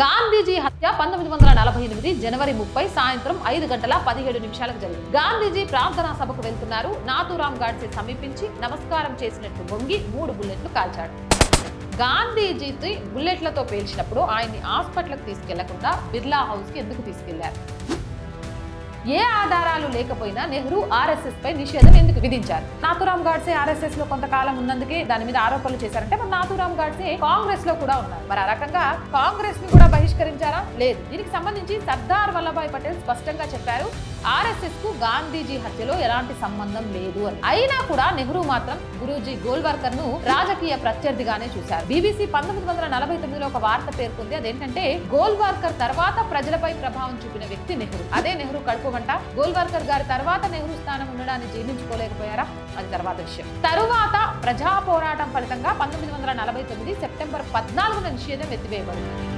గాంధీజీ హత్య పంతొమ్మిది వందల నలభై ఎనిమిది జనవరి ముప్పై సాయంత్రం ఐదు గంటల పదిహేడు నిమిషాలకు జరిగింది. గాంధీజీ ప్రార్థనా సభకు వెళ్తున్నారు. నాథూరామ్ గాడ్సే సమీపించి నమస్కారం చేసినట్టు వంగి మూడు బుల్లెట్లు కాల్చాడు. గాంధీజీకి బుల్లెట్లతో పేల్చినప్పుడు ఆయన్ని హాస్పిటల్కి తీసుకెళ్ళకుండా బిర్లా హౌస్కి ఎందుకు తీసుకెళ్ళారు? ఏ ఆధారాలు లేకపోయినా నెహ్రూ ఆర్ఎస్ఎస్ పై నిషేధం ఎందుకు విధించారు? నాథురామ్ గాడ్సే ఆర్ఎస్ఎస్లో కొంతకాలం ఉన్నందుకే దాని మీద ఆరోపణలు చేశారంటే మరి నాథురామ్ గాడ్సే కాంగ్రెస్లో కూడా ఉన్నారు. మరి ఆ రకంగా కాంగ్రెస్ని కూడా బహిష్కరించారా? లేదు. దీనికి సంబంధించి సర్దార్ వల్లభాయ్ పటేల్ స్పష్టంగా చెప్పారు ఆర్ఎస్ఎస్కు గాంధీజీ హత్యలో ఎలాంటి సంబంధం లేదు అని. అయినా కూడా నెహ్రూ మాత్రం గురూజీ గోల్వర్కర్ను రాజకీయ ప్రత్యర్థిగానే చూశారు. బీబీసీ పంతొమ్మిది వందల నలభై తొమ్మిదిలో ఒక వార్త పేర్కొంది. అదేంటంటే గోల్వార్కర్ తర్వాత ప్రజలపై ప్రభావం చూపిన వ్యక్తి నెహ్రూ. అదే నెహ్రూ కడుపు వంట. గోల్వర్కర్ గారి తర్వాత నెహ్రూ స్థానం ఉండడాన్ని జీర్ణించుకోలేకపోయారా? అది తర్వాత విషయం. తరువాత ప్రజా పోరాటం ఫలితంగా పంతొమ్మిది వందల నలభై తొమ్మిది సెప్టెంబర్ పద్నాలుగున నిషేధం ఎత్తివేయబడింది.